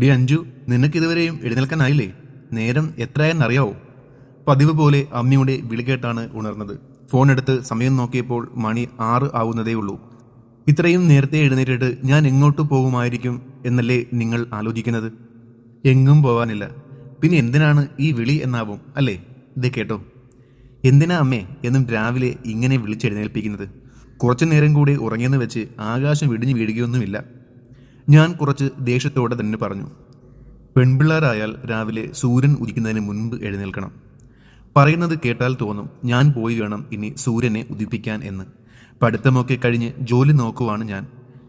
D Anju നിനക്കിതുവരെയും എഴുന്നേൽക്കാനായില്ലേ? നേരം എത്രയെന്നറിയാവോ പതിവ് പോലെ അമ്മയുടെ വിളികേട്ടാണ് ഉണർന്നത്. ഫോൺ എടുത്ത് സമയം നോക്കിയപ്പോൾ മണി ആറ് ആവുന്നതേ ഉള്ളൂ. ഇത്രയും നേരത്തെ എഴുന്നേറ്റിട്ട് ഞാൻ എങ്ങോട്ട് പോകുമായിരിക്കും എന്നല്ലേ നിങ്ങൾ ആലോചിക്കുന്നത്? എങ്ങും പോവാനില്ല. പിന്നെ എന്തിനാണ് ഈ വിളി എന്നാവും അല്ലേ? ഇത് കേട്ടോ. എന്തിനാ അമ്മേ എന്നും രാവിലെ ഇങ്ങനെ വിളിച്ചെഴുന്നേൽപ്പിക്കുന്നത്? കുറച്ചു നേരം കൂടി ഉറങ്ങിയെന്ന് വെച്ച് ആകാശം ഇടിഞ്ഞു വീഴുകയൊന്നുമില്ല. ഞാൻ കുറച്ച് ദേഷ്യത്തോടെ തന്നെ പറഞ്ഞു പെൺപിള്ളേരായാൽ രാവിലെ സൂര്യൻ ഉദിക്കുന്നതിന് മുൻപ് എഴുന്നേൽക്കണം. പറയുന്നത് കേട്ടാൽ തോന്നും ഞാൻ പോയി വേണം ഇനി സൂര്യനെ ഉദിപ്പിക്കാൻ എന്ന്. പഠിത്തമൊക്കെ കഴിഞ്ഞ് ജോലി നോക്കുവാണ് ഞാൻ.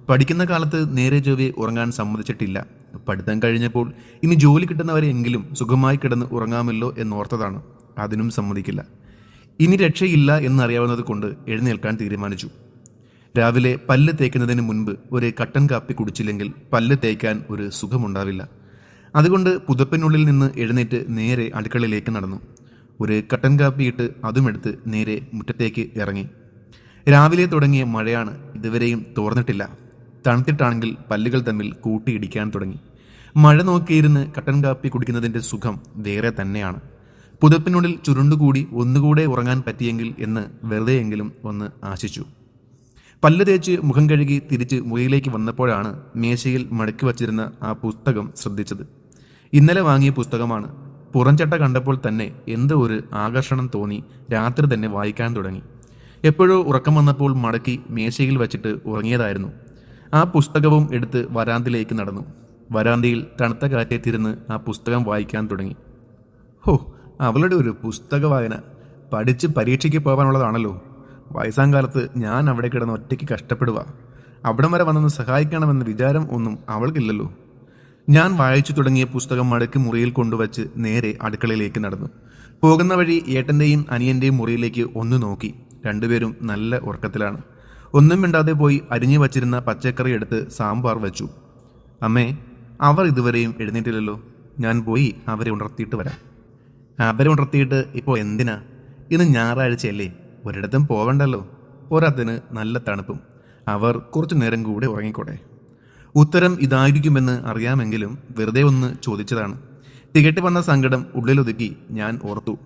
പഠിക്കുന്ന കാലത്ത് നേരെ ചൊവ്വെ ഉറങ്ങാൻ സമ്മതിച്ചിട്ടില്ല. പഠിത്തം കഴിഞ്ഞപ്പോൾ ഇനി ജോലി കിട്ടുന്നവരെങ്കിലും സുഖമായി കിടന്ന് ഉറങ്ങാമല്ലോ എന്നോർത്തതാണ്. അതിനും സമ്മതിക്കില്ല. ഇനി രക്ഷയില്ല എന്നറിയാവുന്നത് കൊണ്ട് എഴുന്നേൽക്കാൻ തീരുമാനിച്ചു. രാവിലെ പല്ല് തേക്കുന്നതിന് മുൻപ് ഒരു കട്ടൻ കാപ്പി കുടിച്ചില്ലെങ്കിൽ പല്ല് തേക്കാൻ ഒരു സുഖമുണ്ടാവില്ല. അതുകൊണ്ട് പുതപ്പിനുള്ളിൽ നിന്ന് എഴുന്നേറ്റ് നേരെ അടുക്കളയിലേക്ക് നടന്നു. ഒരു കട്ടൻ കാപ്പി ഇട്ട് അതുമെടുത്ത് നേരെ മുറ്റത്തേക്ക് ഇറങ്ങി. രാവിലെ തുടങ്ങിയ മഴയാണ് ഇതുവരെയും തോർന്നിട്ടില്ല. തണുത്തിട്ടാണെങ്കിൽ പല്ലുകൾ തമ്മിൽ കൂട്ടിയിടിക്കാൻ തുടങ്ങി. മഴ നോക്കിയിരുന്ന് കട്ടൻ കാപ്പി കുടിക്കുന്നതിന്റെ സുഖം വേറെ തന്നെയാണ്. പുതപ്പിനുള്ളിൽ ചുരുണ്ടുകൂടി ഒന്നുകൂടെ ഉറങ്ങാൻ പറ്റിയെങ്കിൽ എന്ന് വെറുതെയെങ്കിലും ഒന്ന് ആശിച്ചു. പല്ല് തേച്ച് മുഖം കഴുകി തിരിച്ച് മുറിയിലേക്ക് വന്നപ്പോഴാണ് മേശയിൽ മടക്കി വച്ചിരുന്ന ആ പുസ്തകം ശ്രദ്ധിച്ചത്. ഇന്നലെ വാങ്ങിയ പുസ്തകമാണ്. പുറംചട്ട കണ്ടപ്പോൾ തന്നെ എന്തോ ഒരു ആകർഷണം തോന്നി രാത്രി തന്നെ വായിക്കാൻ തുടങ്ങി. എപ്പോഴോ ഉറക്കം വന്നപ്പോൾ മടക്കി മേശയിൽ വച്ചിട്ട് ഉറങ്ങിയതായിരുന്നു. ആ പുസ്തകവും എടുത്ത് വരാന്തിലേക്ക് നടന്നു. വരാന്തിയിൽ തണുത്ത കാറ്റേത്തിരുന്ന് ആ പുസ്തകം വായിക്കാൻ തുടങ്ങി. ഹോ അവളുടെ ഒരു പുസ്തക വായന പഠിച്ച് പരീക്ഷയ്ക്ക് പോകാനുള്ളതാണല്ലോ. വയസ്സാം കാലത്ത് ഞാൻ അവിടെ കിടന്ന് ഒറ്റയ്ക്ക് കഷ്ടപ്പെടുക. അവിടം വരെ വന്നൊന്ന് സഹായിക്കണമെന്ന വിചാരം ഒന്നും അവൾക്കില്ലല്ലോ. ഞാൻ വായിച്ചു തുടങ്ങിയ പുസ്തകം മടക്കി മുറിയിൽ കൊണ്ടുവച്ച് നേരെ അടുക്കളയിലേക്ക് നടന്നു. പോകുന്ന വഴി ഏട്ടന്റെയും അനിയന്റെയും മുറിയിലേക്ക് ഒന്ന് നോക്കി. രണ്ടുപേരും നല്ല ഉറക്കത്തിലാണ്. ഒന്നും മിണ്ടാതെ പോയി അരിഞ്ഞു വച്ചിരുന്ന പച്ചക്കറി എടുത്ത് സാമ്പാർ വെച്ചു. അമ്മേ അവർ ഇതുവരെയും എഴുന്നേറ്റില്ലല്ലോ. ഞാൻ പോയി അവരെ ഉണർത്തിയിട്ട് വരാം. അവരെ ഉണർത്തിയിട്ട് ഇപ്പോൾ എന്തിനാ? ഇന്ന് ഞായറാഴ്ചയല്ലേ. ഒരിടത്തും പോവണ്ടല്ലോ. പോരാത്തിന് നല്ല തണുപ്പും. അവർ കുറച്ചു നേരം കൂടെ ഉറങ്ങിക്കോട്ടെ. ഉത്തരം ഇതായിരിക്കുമെന്ന് അറിയാമെങ്കിലും വെറുതെ ഒന്ന് ചോദിച്ചതാണ്. തികട്ടി വന്ന സങ്കടം ഉള്ളിലൊതുക്കി ഞാൻ ഓർത്തു.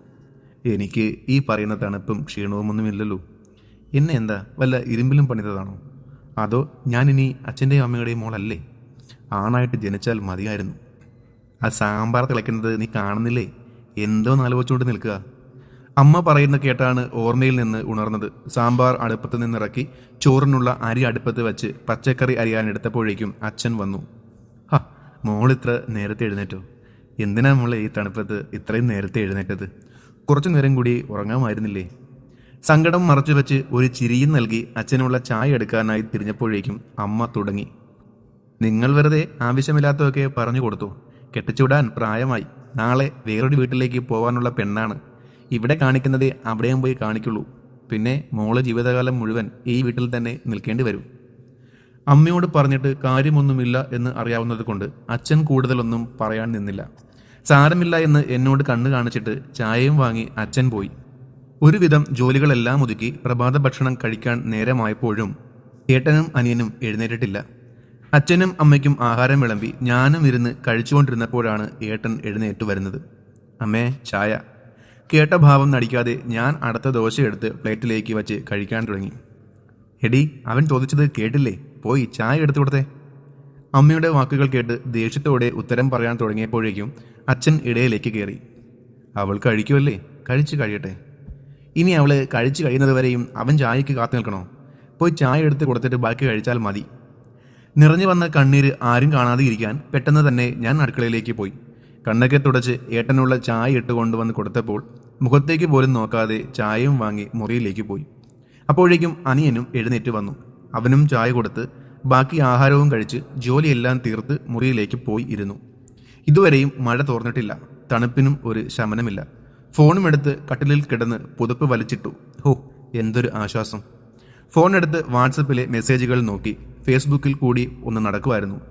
എനിക്ക് ഈ പറയുന്ന തണുപ്പും ക്ഷീണവുമൊന്നുമില്ലല്ലോ. എന്നെ എന്താ വല്ല ഇരുമ്പിലും പണിതതാണോ? അതോ ഞാൻ ഞാനിനി അച്ഛന്റെയും അമ്മയുടെയും മോളല്ലേ? ആണായിട്ട് ജനിച്ചാൽ മതിയായിരുന്നു. ആ സാമ്പാർ തിളയ്ക്കുന്നത് നീ കാണുന്നില്ലേ? എന്തോ ആലോചിച്ചുകൊണ്ട് നിൽക്കുക. അമ്മ പറയുന്ന കേട്ടാണ് ഓർമ്മയിൽ നിന്ന് ഉണർന്നത്. സാമ്പാർ അടുപ്പത്ത് നിന്നിറക്കി ചോറിനുള്ള അരി അടുപ്പത്ത് വെച്ച് പച്ചക്കറി അരിയാനെടുത്തപ്പോഴേക്കും അച്ഛൻ വന്നു. ഹാ മോൾ ഇത്ര നേരത്തെ എഴുന്നേറ്റോ? എന്തിനാ മോളെ ഈ തണുപ്പത്ത് ഇത്രയും നേരത്തെ എഴുന്നേറ്റത്? കുറച്ചു നേരം കൂടി ഉറങ്ങാമായിരുന്നില്ലേ? സങ്കടം മറച്ചു വെച്ച് ഒരു ചിരിയും നൽകി അച്ഛനുള്ള ചായ എടുക്കാനായി തിരിഞ്ഞപ്പോഴേക്കും അമ്മ തുടങ്ങി. നിങ്ങൾ വെറുതെ ആവശ്യമില്ലാത്തതൊക്കെ പറഞ്ഞു കൊടുത്തു. കെട്ടിച്ചുവിടാൻ പ്രായമായി. നാളെ വേറൊരു വീട്ടിലേക്ക് പോകാനുള്ള പെണ്ണാണ്. ഇവിടെ കാണിക്കുന്നതേ അവിടെയും പോയി കാണിക്കുള്ളൂ. പിന്നെ മോളെ ജീവിതകാലം മുഴുവൻ ഈ വീട്ടിൽ തന്നെ നിൽക്കേണ്ടി വരും. അമ്മയോട് പറഞ്ഞിട്ട് കാര്യമൊന്നുമില്ല എന്ന് അറിയാവുന്നത് കൊണ്ട് അച്ഛൻ കൂടുതലൊന്നും പറയാൻ നിന്നില്ല. സാരമില്ല എന്ന് എന്നോട് കണ്ണു കാണിച്ചിട്ട് ചായയും വാങ്ങി അച്ഛൻ പോയി. ഒരുവിധം ജോലികളെല്ലാം ഒതുക്കി പ്രഭാത ഭക്ഷണം കഴിക്കാൻ നേരമായപ്പോഴും ഏട്ടനും അനിയനും എഴുന്നേറ്റിട്ടില്ല. അച്ഛനും അമ്മയ്ക്കും ആഹാരം വിളമ്പി ഞാനും ഇരുന്ന് കഴിച്ചുകൊണ്ടിരുന്നപ്പോഴാണ് ഏട്ടൻ എഴുന്നേറ്റ് വരുന്നത്. അമ്മേ ചായ. കേട്ട ഭാവം നടിക്കാതെ ഞാൻ അടുത്ത ദോശ എടുത്ത് പ്ലേറ്റിലേക്ക് വച്ച് കഴിക്കാൻ തുടങ്ങി. എടി അവൻ ചോദിച്ചത് കേട്ടില്ലേ? പോയി ചായ എടുത്തു കൊടുത്തേ. അമ്മയുടെ വാക്കുകൾ കേട്ട് ദേഷ്യത്തോടെ ഉത്തരം പറയാൻ തുടങ്ങിയപ്പോഴേക്കും അച്ഛൻ ഇടയിലേക്ക് കയറി അവൾ കഴിക്കുമല്ലേ കഴിച്ചു കഴിയട്ടെ. ഇനി അവൾ കഴിച്ചു കഴിയുന്നത് വരെയും അവൻ ചായക്ക് കാത്തു നിൽക്കണോ? പോയി ചായ എടുത്ത് കൊടുത്തിട്ട് ബാക്കി കഴിച്ചാൽ മതി. നിറഞ്ഞു വന്ന കണ്ണീര് ആരും കാണാതെ ഇരിക്കാൻ പെട്ടെന്ന് തന്നെ ഞാൻ അടുക്കളയിലേക്ക് പോയി. കണ്ണൊക്കെ തുടച്ച് ഏട്ടനുള്ള ചായ ഇട്ട് കൊണ്ടുവന്ന് കൊടുത്തപ്പോൾ മുഖത്തേക്ക് പോലും നോക്കാതെ ചായയും വാങ്ങി മുറിയിലേക്ക് പോയി. അപ്പോഴേക്കും അനിയനും എഴുന്നേറ്റ് വന്നു. അവനും ചായ കൊടുത്ത് ബാക്കി ആഹാരവും കഴിച്ച് ജോലിയെല്ലാം തീർത്ത് മുറിയിലേക്ക് പോയി ഇരുന്നു. ഇതുവരെയും മഴ തോർന്നിട്ടില്ല. തണുപ്പിനും ഒരു ശമനമില്ല. ഫോണും എടുത്ത് കട്ടിലിൽ കിടന്ന് പുതുപ്പ് വലിച്ചിട്ടു. ഹോ എന്തൊരു ആശ്വാസം. ഫോണെടുത്ത് വാട്സപ്പിലെ മെസ്സേജുകൾ നോക്കി ഫേസ്ബുക്കിൽ കൂടി ഒന്ന് നടക്കുമായിരുന്നു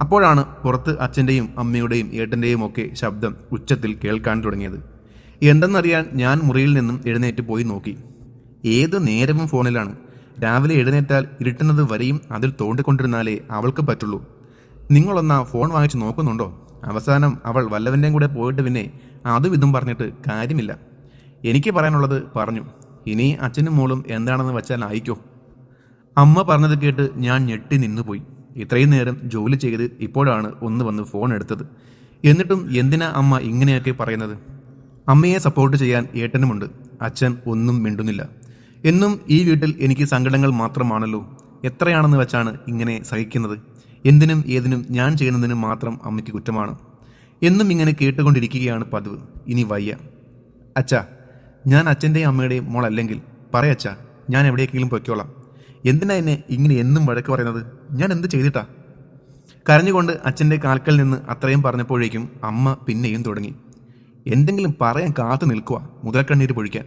അപ്പോഴാണ് പുറത്ത് അച്ഛന്റെയും അമ്മയുടെയും ഏട്ടന്റെയും ഒക്കെ ശബ്ദം ഉച്ചത്തിൽ കേൾക്കാൻ തുടങ്ങിയത്. എന്തെന്നറിയാൻ ഞാൻ മുറിയിൽ നിന്നും എഴുന്നേറ്റ് പോയി നോക്കി. ഏത് നേരവും ഫോണിലാണ്. രാവിലെ എഴുന്നേറ്റാൽ ഇരുട്ടുന്നത് വരെയും അതിൽ തോണ്ടിക്കൊണ്ടിരുന്നാലേ അവൾക്ക് പറ്റുള്ളൂ. നിങ്ങളൊന്നാ ഫോൺ വാങ്ങിച്ച് നോക്കുന്നുണ്ടോ? അവസാനം അവൾ വല്ലവന്റെയും കൂടെ പോയിട്ട് പിന്നെ അതും ഇതും പറഞ്ഞിട്ട് കാര്യമില്ല. എനിക്ക് പറയാനുള്ളത് പറഞ്ഞു. ഇനി അച്ഛനും മോളും എന്താണെന്ന് വെച്ചാൽ ആയിക്കോ. അമ്മ പറഞ്ഞത് കേട്ട് ഞാൻ ഞെട്ടി നിന്നുപോയി. ഇത്രയും നേരം ജോലി ചെയ്ത് ഇപ്പോഴാണ് ഒന്ന് വന്ന് ഫോൺ എടുത്തത്. എന്നിട്ടും എന്തിനാ അമ്മ ഇങ്ങനെയൊക്കെ പറയുന്നത്? അമ്മയെ സപ്പോർട്ട് ചെയ്യാൻ ഏട്ടനുമുണ്ട്. അച്ഛൻ ഒന്നും മിണ്ടുന്നില്ല. എന്നും ഈ വീട്ടിൽ എനിക്ക് സങ്കടങ്ങൾ മാത്രമാണല്ലോ. എത്രയാണെന്ന് വെച്ചാണ് ഇങ്ങനെ സഹിക്കുന്നത്? എന്തിനും ഏതിനും ഞാൻ ചെയ്യുന്നതിന് മാത്രം അമ്മയ്ക്ക് കുറ്റമാണ്. എന്നും ഇങ്ങനെ കേട്ടുകൊണ്ടിരിക്കുകയാണ് പതിവ്. ഇനി വയ്യ. അച്ഛാ ഞാൻ അച്ഛന്റെയും അമ്മയുടെയും മോളല്ലെങ്കിൽ പറയച്ഛ ഞാൻ എവിടേക്കെങ്കിലും പൊയ്ക്കോളാം. എന്തിനാ എന്നെ ഇങ്ങനെ എന്നും വഴക്ക് പറയുന്നത്? ഞാൻ എന്ത് ചെയ്തിട്ടാ? കരഞ്ഞുകൊണ്ട് അച്ഛന്റെ കാൽക്കൽ നിന്ന് അത്രയും പറഞ്ഞപ്പോഴേക്കും അമ്മ പിന്നെയും തുടങ്ങി. എന്തെങ്കിലും പറയാൻ കാത്തു നിൽക്കുക മുതലക്കണ്ണീര് പൊഴിക്കാൻ.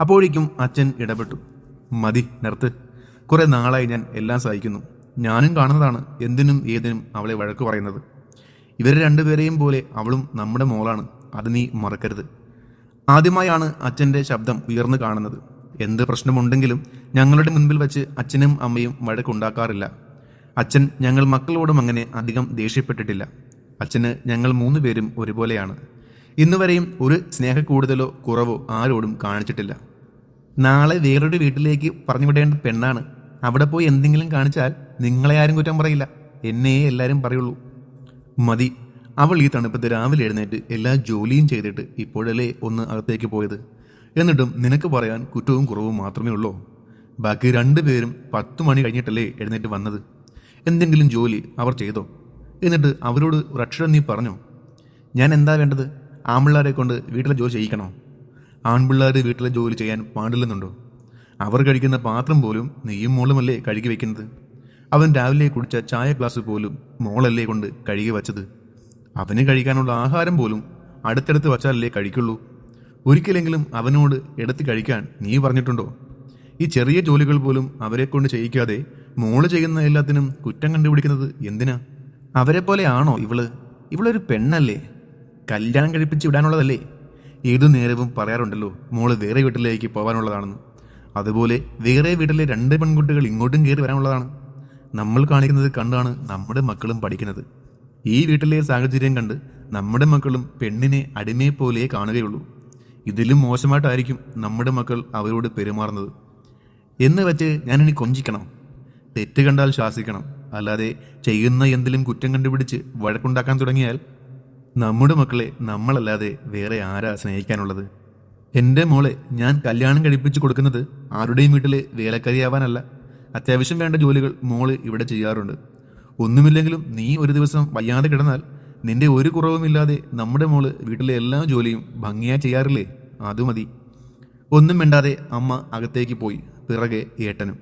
അപ്പോഴേക്കും അച്ഛൻ ഇടപെട്ടു. മതി നിർത്ത്. കുറേ നാളായി ഞാൻ എല്ലാം സഹിക്കുന്നു. ഞാനും കാണുന്നതാണ് എന്തിനും ഏതിനും അവളെ വഴക്ക് പറയുന്നത്. ഇവർ രണ്ടുപേരെയും പോലെ അവളും നമ്മുടെ മോളാണ്. അത് നീ മറക്കരുത്. ആദ്യമായാണ് അച്ഛന്റെ ശബ്ദം ഉയർന്നു കാണുന്നത്. എന്ത് പ്രശ്നമുണ്ടെങ്കിലും ഞങ്ങളുടെ മുൻപിൽ വെച്ച് അച്ഛനും അമ്മയും വഴക്കുണ്ടാക്കാറില്ല. അച്ഛൻ ഞങ്ങൾ മക്കളോടും അങ്ങനെ അധികം ദേഷ്യപ്പെട്ടിട്ടില്ല. അച്ഛന് ഞങ്ങൾ മൂന്ന് പേരും ഒരുപോലെയാണ്. ഇന്നുവരെയും ഒരു സ്നേഹ കൂടുതലോ കുറവോ ആരോടും കാണിച്ചിട്ടില്ല. നാളെ വേറൊരു വീട്ടിലേക്ക് പറഞ്ഞു വിടേണ്ട പെണ്ണാണ്. അവിടെ പോയി എന്തെങ്കിലും കാണിച്ചാൽ നിങ്ങളെ ആരും കുറ്റം പറയില്ല. എന്നെ എല്ലാവരും പറയുള്ളൂ. മതി അവൾ ഈ തണുപ്പത്ത് രാവിലെ എഴുന്നേറ്റ് എല്ലാ ജോലിയും ചെയ്തിട്ട് ഇപ്പോഴല്ലേ ഒന്ന് അകത്തേക്ക് പോയത്? എന്നിട്ടും നിനക്ക് പറയാൻ കുറ്റവും കുറവും മാത്രമേ ഉള്ളൂ? ബാക്കി രണ്ടുപേരും പത്ത് മണി കഴിഞ്ഞിട്ടല്ലേ എഴുന്നേറ്റ് വന്നത്. എന്തെങ്കിലും ജോലി അവർ ചെയ്തോ? എന്നിട്ട് അവരോട് ഒരക്ഷരം നീ പറഞ്ഞോ? ഞാൻ എന്താ വേണ്ടത്? ആൺപിള്ളാരെ കൊണ്ട് വീട്ടിലെ ജോലി ചെയ്യിക്കണോ? ആൺപിള്ളാർ വീട്ടിലെ ജോലി ചെയ്യാൻ പാടില്ലെന്നുണ്ടോ? അവർ കഴിക്കുന്ന പാത്രം പോലും നെയ്യും മോളുമല്ലേ കഴുകി വെക്കുന്നത്? അവൻ രാവിലെ കുടിച്ച ചായ ഗ്ലാസ് പോലും മോളല്ലേ കൊണ്ട് കഴുകി വച്ചത്? അവന് കഴിക്കാനുള്ള ആഹാരം പോലും അടുത്തടുത്ത് വച്ചാലല്ലേ കഴിക്കുള്ളൂ. ഒരിക്കലെങ്കിലും അവനോട് എടുത്ത് കഴിക്കാൻ നീ പറഞ്ഞിട്ടുണ്ടോ? ഈ ചെറിയ ജോലികൾ പോലും അവരെ കൊണ്ട് ചെയ്യിക്കാതെ മോൾ ചെയ്യുന്ന എല്ലാത്തിനും കുറ്റം കണ്ടുപിടിക്കുന്നത് എന്തിനാ? അവരെ പോലെയാണോ ഇവൾ? ഇവളൊരു പെണ്ണല്ലേ? കല്യാണം കഴിപ്പിച്ച് വിടാനുള്ളതല്ലേ? ഏതു നേരവും പറയാറുണ്ടല്ലോ മോൾ വേറെ വീട്ടിലേക്ക് പോകാനുള്ളതാണെന്ന് അതുപോലെ വേറെ വീട്ടിലെ രണ്ട് പെൺകുട്ടികൾ ഇങ്ങോട്ടും കയറി വരാനുള്ളതാണ്. നമ്മൾ കാണിക്കുന്നത് കണ്ടാണ് നമ്മുടെ മക്കളും പഠിക്കുന്നത്. ഈ വീട്ടിലെ സാഹചര്യം കണ്ട് നമ്മുടെ മക്കളും പെണ്ണിനെ അടിമയെ പോലെ കാണുകയുള്ളൂ. ഇതിലും മോശമായിട്ടായിരിക്കും നമ്മുടെ മക്കൾ അവരോട് പെരുമാറുന്നത്. എന്ന് വെച്ച് ഞാനിനി കൊഞ്ചിക്കണം. തെറ്റ് കണ്ടാൽ ശാസിക്കണം. അല്ലാതെ ചെയ്യുന്ന എന്തിലും കുറ്റം കണ്ടുപിടിച്ച് വഴക്കുണ്ടാക്കാൻ തുടങ്ങിയാൽ നമ്മുടെ മക്കളെ നമ്മളല്ലാതെ വേറെ ആരാ സ്നേഹിക്കാനുള്ളത്? എന്റെ മോളെ ഞാൻ കല്യാണം കഴിപ്പിച്ച് കൊടുക്കുന്നത് ആരുടെയും വീട്ടിലെ വേലക്കാരിയാവാനല്ല. അത്യാവശ്യം വേണ്ട ജോലികൾ മോൾ ഇവിടെ ചെയ്യാറുണ്ട്. ഒന്നുമില്ലെങ്കിലും നീ ഒരു ദിവസം വയ്യാതെ കിടന്നാൽ നിന്റെ ഒരു കുറവുമില്ലാതെ നമ്മുടെ മോൾ വീട്ടിലെ എല്ലാ ജോലിയും ഭംഗിയായി ചെയ്യാറില്ലേ? അത് മതി. ഒന്നും വേണ്ടാതെ അമ്മ അകത്തേക്ക് പോയി പിറകെ ഏട്ടനും.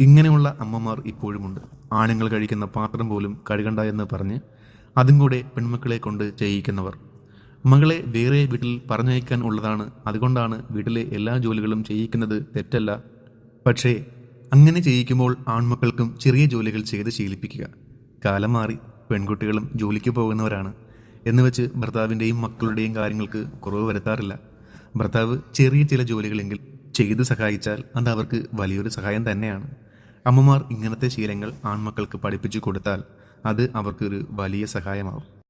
ഇങ്ങനെയുള്ള അമ്മമാർ ഇപ്പോഴുമുണ്ട്. ആണുങ്ങൾ കഴിക്കുന്ന പാത്രം പോലും കഴുകണ്ട എന്ന് പറഞ്ഞ് അതും കൂടെ പെൺമക്കളെ കൊണ്ട് ചെയ്യിക്കുന്നവർ. മകളെ വേറെ വീട്ടിൽ പറഞ്ഞയക്കാൻ ഉള്ളതാണ്. അതുകൊണ്ടാണ് വീട്ടിലെ എല്ലാ ജോലികളും ചെയ്യിക്കുന്നത് തെറ്റല്ല. പക്ഷേ അങ്ങനെ ചെയ്യിക്കുമ്പോൾ ആൺമക്കൾക്കും ചെറിയ ജോലികൾ ചെയ്ത് ശീലിപ്പിക്കുക. കാലം മാറി പെൺകുട്ടികളും ജോലിക്ക് പോകുന്നവരാണ് എന്ന് വെച്ച് ഭർത്താവിന്റെയും മക്കളുടെയും കാര്യങ്ങൾക്ക് കുറവ് വരുത്താറില്ല. ഭർത്താവ് ചെറിയ ചില ജോലികളെങ്കിൽ ചെയ്ത് സഹായിച്ചാൽ അത് അവർക്ക് വലിയൊരു സഹായം തന്നെയാണ്. അമ്മമാർ ഇങ്ങനത്തെ ശീലങ്ങൾ ആൺമക്കൾക്ക് പഠിപ്പിച്ചു കൊടുത്താൽ അത് അവർക്കൊരു വലിയ സഹായമാവും.